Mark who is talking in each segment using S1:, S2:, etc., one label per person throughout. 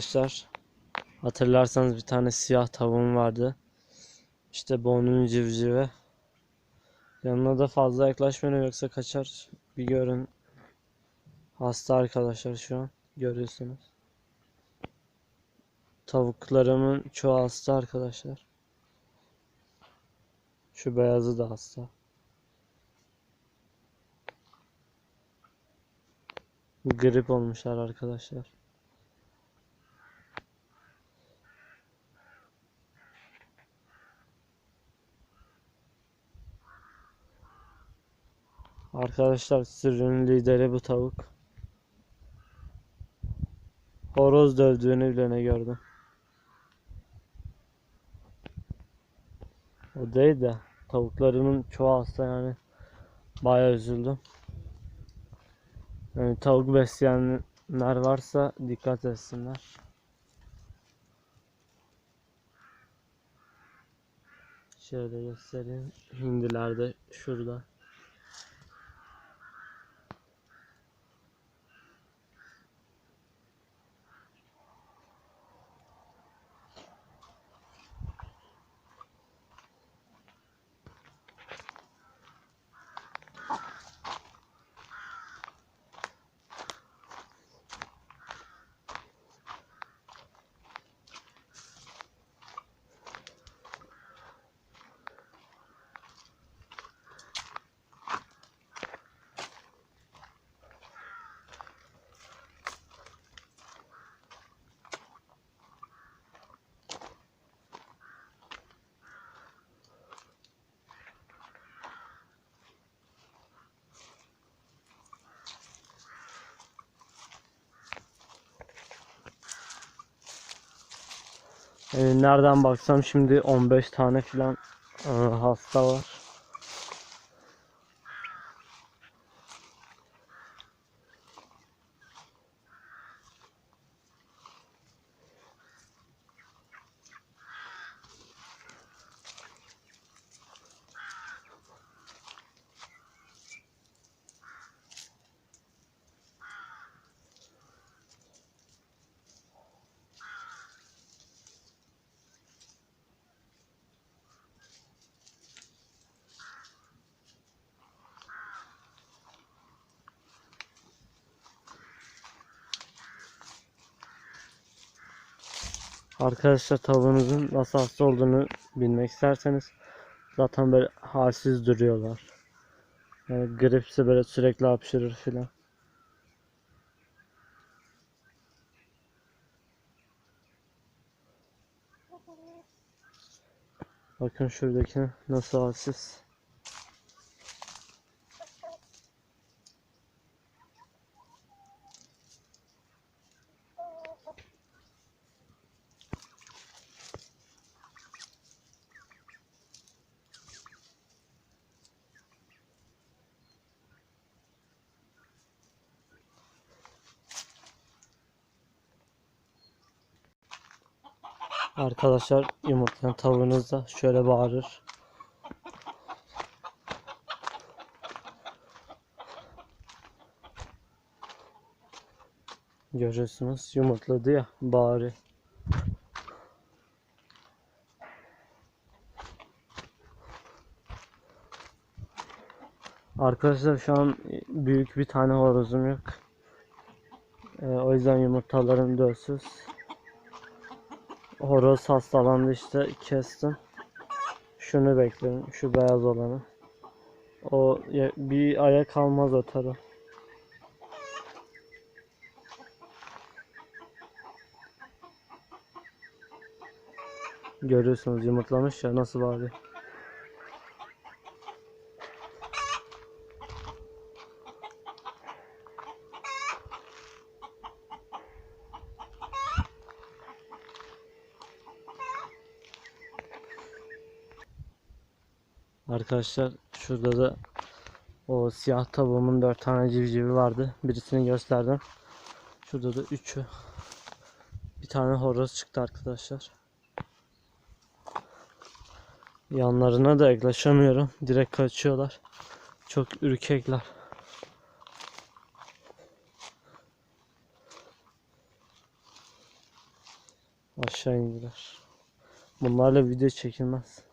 S1: arkadaşlar. Hatırlarsanız bir tane siyah tavuğum vardı. İşte bu onun civcivi. Yanına da fazla yaklaşmayın yoksa kaçar. Bir görün. Hasta arkadaşlar şu an. Görüyorsunuz. Tavuklarımın çoğu hasta arkadaşlar. Şu beyazı da hasta. Grip olmuşlar arkadaşlar. Arkadaşlar sürünün lideri bu tavuk. Horoz dövdüğünü bile ne gördüm. O değil de tavuklarımın çoğu hasta yani. Bayağı üzüldüm. Yani tavuk besleyenler varsa dikkat etsinler. Şöyle göstereyim. Hindiler de şurada. Yani nereden baksam şimdi 15 tane filan e, hasta var. Arkadaşlar tavuğunuzun nasıl hasta olduğunu bilmek isterseniz zaten böyle halsiz duruyorlar. Yani gripse böyle sürekli hapşırır filan. Bakın şuradaki nasıl halsiz. Arkadaşlar yumurtlayan tavuğunuz da şöyle bağırır. Görüyorsunuz yumurtladı ya bağırıyor. Arkadaşlar şu an büyük bir tane horozum yok. Ee, o yüzden yumurtalarım dölsüz. Horoz hastalandı işte kestim. Şunu bekliyorum. Şu beyaz olanı. O bir aya kalmaz atarım. Görüyorsunuz yumurtlamış ya nasıl bağırıyor. Arkadaşlar şurada da o siyah tavuğumun dört tane civcivi vardı. Birisini gösterdim. Şurada da üçü. Bir tane horoz çıktı arkadaşlar. Yanlarına da yaklaşamıyorum. Direkt kaçıyorlar. Çok ürkekler. Aşağı indiler. Bunlarla video çekilmez.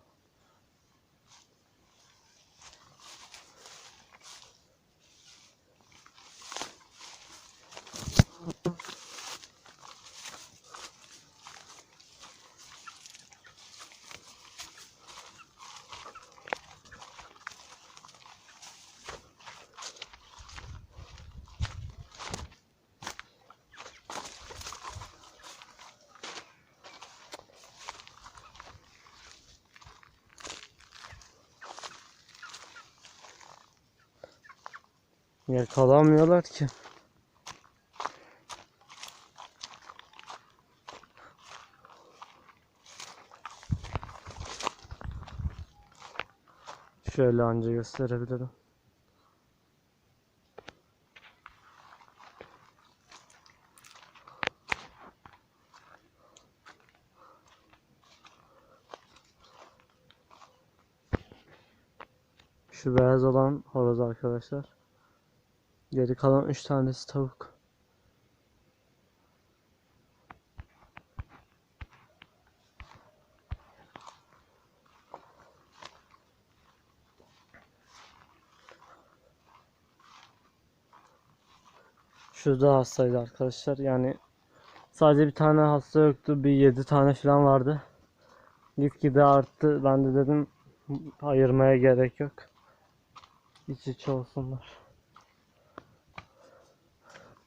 S1: Yakalamıyorlar ki. Şöyle anca gösterebilirim. Şu beyaz olan horoz arkadaşlar. Geri kalan 3 tanesi tavuk. Şurada hastaydı arkadaşlar. Yani sadece bir tane hasta yoktu. Bir 7 tane falan vardı. Gitgide arttı. Ben de dedim ayırmaya gerek yok. İç içe olsunlar.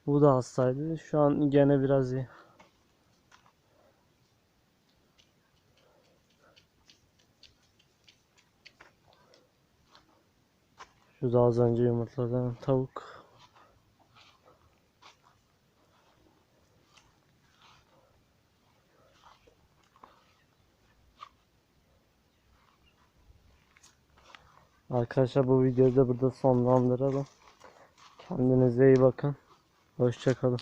S1: Bu da hastaydı. Şu an gene biraz iyi. Şu da az önce yumurtladan tavuk. Arkadaşlar bu videoyu da burada sonlandıralım. Kendinize iyi bakın. Hoşçakalın.